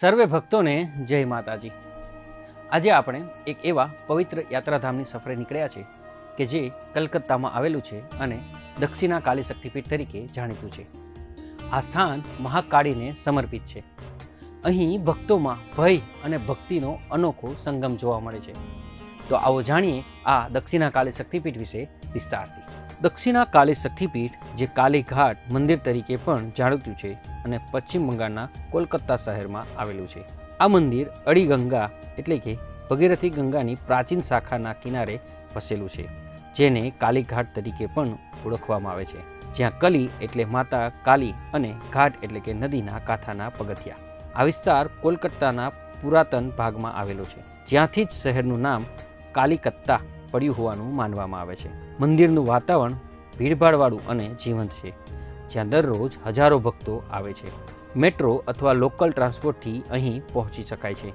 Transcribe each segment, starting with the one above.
સર્વે ભક્તોને જય માતાજી. આજે આપણે એક એવા પવિત્ર યાત્રાધામની સફરે નીકળ્યા છે કે જે કલકત્તામાં આવેલું છે અને દક્ષિણા કાલી શક્તિપીઠ તરીકે જાણીતું છે. આ સ્થાન મહાકાળીને સમર્પિત છે. અહીં ભક્તોમાં ભય અને ભક્તિનો અનોખો સંગમ જોવા મળે છે. તો આવો જાણીએ આ દક્ષિણા કાલી શક્તિપીઠ વિશે વિસ્તારથી. દક્ષિણા કાલી શક્તિપીઠ, જે કાલીઘાટ મંદિર તરીકે પણ જાણીતું છે અને પશ્ચિમ બંગાળના કોલકાતા શહેરમાં આવેલું છે. આ મંદિર અડીગંગા એટલે કે ભગીરથી ગંગાની પ્રાચીન શાખાના કિનારે વસેલું છે, જેને કાલીઘાટ તરીકે પણ ઓળખવામાં આવે છે. જ્યાં કલી એટલે માતા, કાલી અને ઘાટ એટલે કે નદીના કાંઠાના પગથિયા. આ વિસ્તાર કોલકાતાના પુરાતન ભાગમાં આવેલો છે. જ્યાંથી જ શહેરનું નામ કાલિકત્તા પડ્યું હોવાનું માનવામાં આવે છે. મંદિરનું વાતાવરણ ભીડભાડવાળું અને જીવંત છે, જ્યાં દરરોજ હજારો ભક્તો આવે છે. મેટ્રો અથવા લોકલ ટ્રાન્સપોર્ટથી અહીં પહોંચી શકાય છે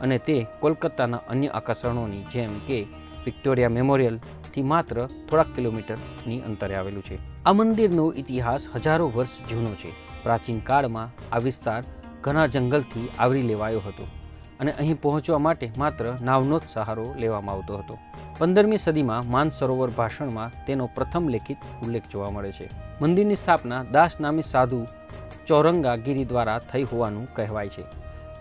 અને તે કોલકાતાના અન્ય આકર્ષણોની જેમ કે વિક્ટોરિયા મેમોરિયલથી માત્ર થોડાક કિલોમીટરની અંતરે આવેલું છે. આ મંદિરનો ઇતિહાસ હજારો વર્ષ જૂનો છે. પ્રાચીન કાળમાં આ વિસ્તાર ઘણા જંગલથી આવરી લેવાયો હતો. અને અહીં પહોંચવા માટે માત્ર નાવનો જ સહારો લેવામાં આવતો હતો. પંદરમી સદીમાં માનસરોવર ભાષણમાં તેનો પ્રથમ લેખિત ઉલ્લેખ જોવા મળે છે. મંદિરની સ્થાપના દાસ નામી સાધુ ચૌરંગાગીરી દ્વારા થઈ હોવાનું કહેવાય છે.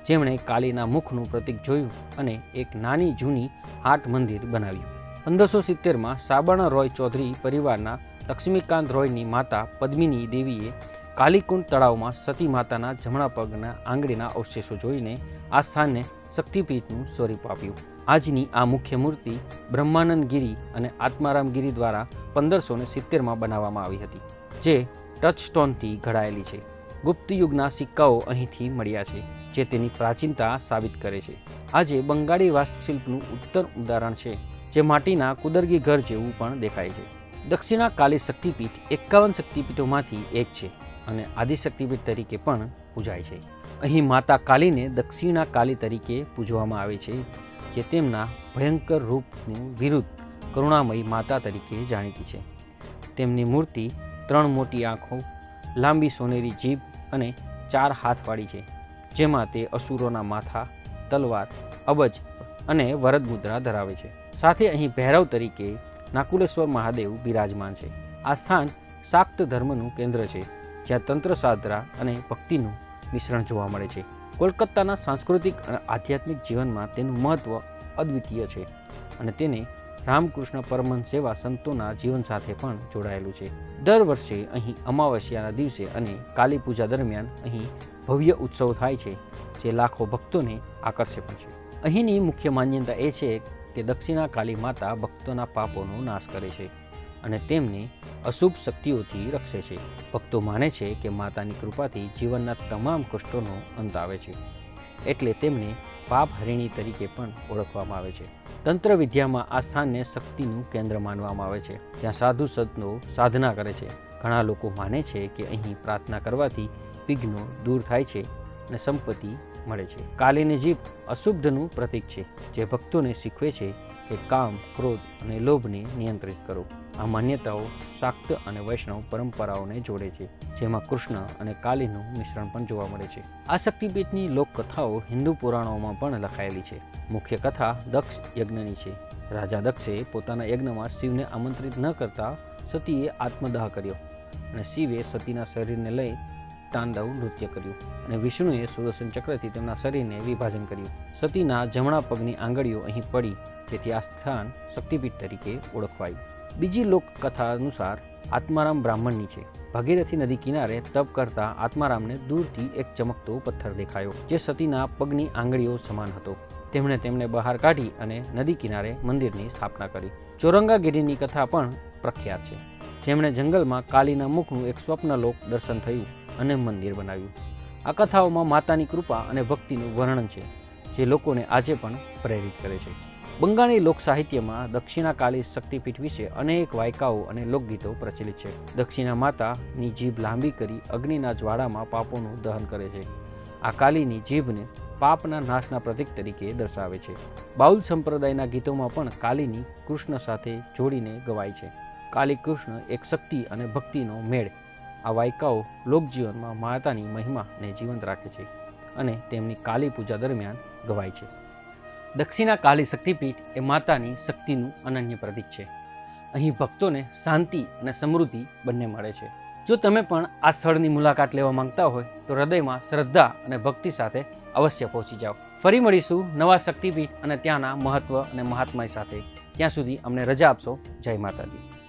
જેમણે કાલીના મુખનું પ્રતીક જોયું અને એક નાની જૂની હાટ મંદિર બનાવ્યું. પંદરસો સિત્તેરમાં સાબર્ણ રોય ચૌધરી પરિવારના લક્ષ્મીકાંત રોયની માતા પદ્મિની દેવીએ કાલીકુંડ તળાવમાં સતી માતાના જમણા પગના આંગળીના અવશેષો જોઈને આ સ્થાનને શક્તિપીઠનું સ્વરૂપ આપ્યું. આજની આ મુખ્ય મૂર્તિ બ્રહ્માનંદગીરી અને આત્મારામગીરી દ્વારા પંદરસો ને સિત્તેરમાં બનાવવામાં આવી હતી, જે ટચસ્ટોનથી ઘડાયેલી છે. ગુપ્ત યુગના સિક્કાઓ અહીંથી મળ્યા છે, જે તેની પ્રાચીનતા સાબિત કરે છે. આજે બંગાળી વાસ્તુશિલ્પનું ઉત્તમ ઉદાહરણ છે, જે માટીના કુદરગી ઘર જેવું પણ દેખાય છે. દક્ષિણા કાલી શક્તિપીઠ એકાવન શક્તિપીઠોમાંથી એક છે. અને આદિશક્તિપીઠ તરીકે પણ પૂજાય છે. અહીં માતા કાલીને દક્ષિણા કાલી તરીકે પૂજવામાં આવે છે, જે તેમના ભયંકર રૂપનું વિરુદ્ધ કરુણામય માતા તરીકે જાણીતી છે. તેમની મૂર્તિ ત્રણ મોટી આંખો, લાંબી સોનેરી જીભ અને ચાર હાથવાળી છે, જેમાં તે અસુરોના માથા, તલવાર, અબજ અને વરદ મુદ્રા ધરાવે છે. સાથે અહીં ભૈરવ તરીકે નાકુલેશ્વર મહાદેવ બિરાજમાન છે. આ સ્થાન શાક્ત ધર્મનું કેન્દ્ર છે. જ્યાં તંત્ર સાધરા અને ભક્તિનું મિશ્રણ જોવા મળે છે. કોલકાતાના સાંસ્કૃતિક અને આધ્યાત્મિક જીવનમાં તેનું મહત્ત્વ અદ્વિતીય છે અને તેને રામકૃષ્ણ પરમહંસ સેવા સંતોના જીવન સાથે પણ જોડાયેલું છે. દર વર્ષે અહીં અમાવસ્યાના દિવસે અને કાલી પૂજા દરમિયાન અહીં ભવ્ય ઉત્સવ થાય છે, જે લાખો ભક્તોને આકર્ષે પણ છે. અહીંની મુખ્ય માન્યતા એ છે કે દક્ષિણા કાલી માતા ભક્તોના પાપોનો નાશ કરે છે. અને તેમને અશુભ શક્તિઓથી રક્ષે છે. ભક્તો માને છે કે માતાની કૃપાથી જીવનના તમામ કષ્ટોનો અંત આવે છે. એટલે તેમને પાપ હરિણી તરીકે પણ ઓળખવામાં આવે છે. તંત્ર વિદ્યામાં આ સ્થાનને શક્તિનું કેન્દ્ર માનવામાં આવે છે. ત્યાં સાધુ સંતો સાધના કરે છે. ઘણા લોકો માને છે કે અહીં પ્રાર્થના કરવાથી વિઘ્નો દૂર થાય છે અને સંપત્તિ મળે છે. કાલીની જીભ અશુદ્ધનું પ્રતીક છે. જે ભક્તોને શીખવે છે કે કામ, ક્રોધ અને લોભને નિયંત્રિત કરો. આ માન્યતાઓ શાક્ત અને વૈષ્ણવ પરંપરાઓને જોડે છે, જેમાં કૃષ્ણ અને કાલીનું મિશ્રણ પણ જોવા મળે છે. આ શક્તિપીઠની લોકકથાઓ હિન્દુ પુરાણોમાં પણ લખાયેલી છે. મુખ્ય કથા દક્ષ યજ્ઞની છે. રાજા દક્ષે પોતાના યજ્ઞમાં શિવને આમંત્રિત ન કરતા સતીએ આત્મદાહ કર્યો અને શિવે સતીના શરીરને લઈ તાંડવ નૃત્ય કર્યું અને વિષ્ણુએ સુદર્શન ચક્રથી તેમના શરીરને વિભાજન કર્યું. સતીના જમણા પગની આંગળીઓ અહીં પડી, તેથી આ સ્થાન શક્તિપીઠ તરીકે ઓળખવાયું. બીજી લોકકથા અનુસાર આત્મારામ બ્રાહ્મણની છે. ભાગીરથી નદી કિનારે તપ કરતા આત્મારામને દૂરથી એક ચમકતો પથ્થર દેખાયો, જે સતીના પગની આંગળીઓ સમાન હતો. તેમણે તેમને બહાર કાઢી અને નદી કિનારે મંદિરની સ્થાપના કરી. ચોરંગાગીરીની કથા પણ પ્રખ્યાત છે. જેમણે જંગલમાં કાલીના મુખનું એક સ્વપ્નલોક દર્શન થયું અને મંદિર બનાવ્યું. આ કથાઓમાં માતાની કૃપા અને ભક્તિનું વર્ણન છે, જે લોકોને આજે પણ પ્રેરિત કરે છે. બંગાળી લોક સાહિત્યમાં દક્ષિણા કાલી શક્તિપીઠ વિશે અનેક વાયકાઓ અને લોકગીતો પ્રચલિત છે. દક્ષિણા માતાની જીભ લાંબી કરી અગ્નિના જ્વાળામાં પાપોનું દહન કરે છે. આ કાલીની જીભને પાપના નાશના પ્રતીક તરીકે દર્શાવે છે. બાઉલ સંપ્રદાયના ગીતોમાં પણ કાલીની કૃષ્ણ સાથે જોડીને ગવાય છે. કાલી કૃષ્ણ એક શક્તિ અને ભક્તિનો મેળ. આ વાયકાઓ લોકજીવનમાં માતાની મહિમાને જીવંત રાખે છે અને તેમની કાલી પૂજા દરમિયાન ગવાય છે. દક્ષિણા કાલી શક્તિપીઠ એ માતાની શક્તિનું અનન્ય પ્રતીક છે. અહીં ભક્તોને શાંતિ અને સમૃદ્ધિ બંને મળે છે. જો તમે પણ આ સ્થળની મુલાકાત લેવા માંગતા હોય, તો હૃદયમાં શ્રદ્ધા અને ભક્તિ સાથે અવશ્ય પહોંચી જાઓ. ફરી મળીશું નવા શક્તિપીઠ અને ત્યાંના મહત્ત્વ અને મહાત્મય સાથે. ત્યાં સુધી અમને રજા આપશો. જય માતાજી.